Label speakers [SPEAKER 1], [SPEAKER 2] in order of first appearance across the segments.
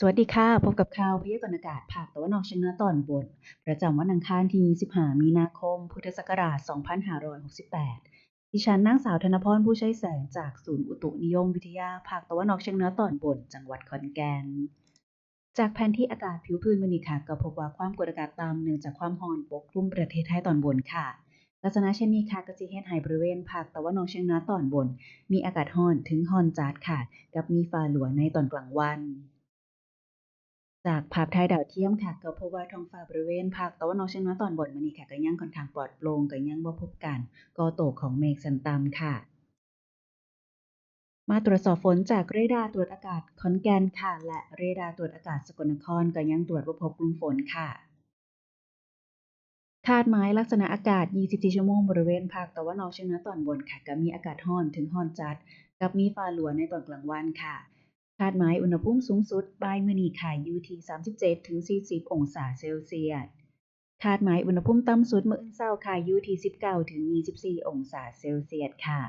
[SPEAKER 1] สวัสดีค่ะ พบกับข่าวพยากรณ์อากาศภาคตะวันออกเฉียงเหนือตอนบน ประจำวันอังคารที่ 25 มีนาคม พุทธศักราช 2568 ดิฉันนางสาวธนพรผู้ใช้แสงจากศูนย์อุตุนิยมวิทยาภาคตะวันออกเฉียงเหนือตอนบน จังหวัดขอนแก่น จากแผนที่อากาศผิวพื้นวันนี้ค่ะก็พบว่าความกดอากาศต่ำเนื่องจากความร้อนปกคลุมประเทศไทยตอนบนค่ะ ลักษณะเช่นนี้ค่ะก็จะเฮ็ดให้บริเวณภาคตะวันออกเฉียงเหนือตอนบน มีอากาศร้อนถึงร้อนจัดค่ะ กับมีฟ้าหลัวในตอนกลางวัน จากภาพถ่ายดาวเทียมค่ะ ก็พบว่าท้องฟ้าบริเวณภาคตะวันออกเฉียงเหนือตอนบนมื้อนี้ค่ะก็ยังค่อนข้างปลอดโปร่งก็ยังบ่พบการก่อตัวของเมฆสันต่ำค่ะ มาตรวจสอบฝนจากเรดาร์ตรวจอากาศขอนแก่นค่ะ และเรดาร์ตรวจอากาศสกลนครก็ยังตรวจบ่าพบกลุ่มฝนค่ะคาดหมายลักษณะอากาศ 24 ชั่วโมงบริเวณภาคตะวันออกเฉียงเหนือตอนบนค่ะก็มีอากาศร้อนถึงร้อนจัด กับมีฟ้าหลัวในตอนกลางวันค่ะ คาดหมายอุณหภูมิสูงสุดบ่ายมื้อนี้ค่ะอยู่ที่ 37ถึง40 องศาเซลเซียส คาดหมายอุณหภูมิต่ำสุดมื้ออื่นเช้าค่ะอยู่ที่ 19ถึง24 องศาเซลเซียสค่ะ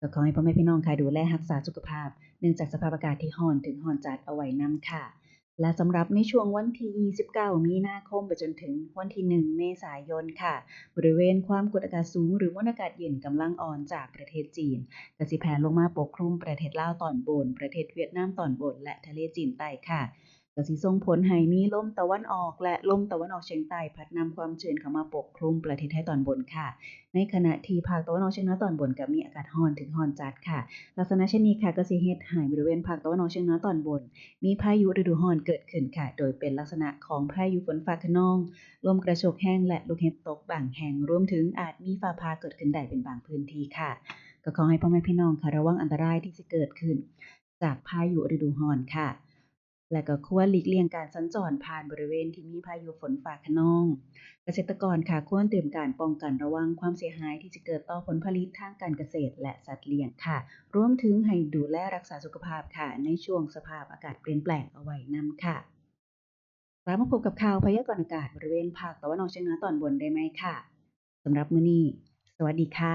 [SPEAKER 1] ก็ขอให้พ่อแม่พี่น้องค่ะดูแลรักษาสุขภาพ เนื่องจากสภาพอากาศที่ห้อนถึงห้อนจัดเอาไว้นํค่ะ และสำหรับในช่วงวันที่ 29 มีนาคมไปจนถึงวันที่ 1 เมษายนค่ะ บริเวณความกดอากาศสูงหรือมวลอากาศเย็นกำลังอ่อนจากประเทศจีนจะสิแผ่ลงมาปกคลุมประเทศลาวตอนบน ประเทศเวียดนามตอนบน และทะเลจีนใต้ค่ะ ก็สิส่งผลให้มีลมตะวันออกและลมตะวันออกเฉียงใต้พัดนำความชื้นเข้ามาปกคลุมประเทศไทยตอนบนค่ะ ในขณะที่ภาคตะวันออกเฉียงเหนือตอนบนก็มีอากาศร้อนถึงร้อนจัดค่ะ ลักษณะเช่นนี้ค่ะก็สิเฮ็ดให้บริเวณภาคตะวันออกเฉียงเหนือตอนบน มีพายุฤดูร้อนเกิดขึ้นค่ะ โดยเป็นลักษณะของพายุฝนฟ้าคะนอง ลมกระโชกแห้งและลูกเห็บตกบางแห่งรวมถึงอาจมีฟ้าผ่าเกิดขึ้นได้เป็นบางพื้นที่ค่ะ ก็ขอให้พ่อแม่พี่น้องค่ะระวังอันตรายที่จะเกิดขึ้น จากพายุฤดูร้อนค่ะ และก็ควรหลีกเลี่ยงการสัญจรผ่านบริเวณที่มีพายุฝนฟ้าคะนอง เกษตรกรค่ะควรเตรียมการป้องกันระวังความเสียหายที่จะเกิดต่อผลผลิตทางการเกษตร และสัตว์เลี้ยงค่ะ รวมถึงให้ดูแลรักษาสุขภาพค่ะ ในช่วงสภาพอากาศเปลี่ยนแปลงเอาไว้นํค่ะกลับมาพบกับข่าวพยากรณ์อากาศบริเวณภาคตะวันออกเฉียงเหนือตอนบนได้ไหมค่ะสำหรับมื้อนี้ สวัสดีค่ะ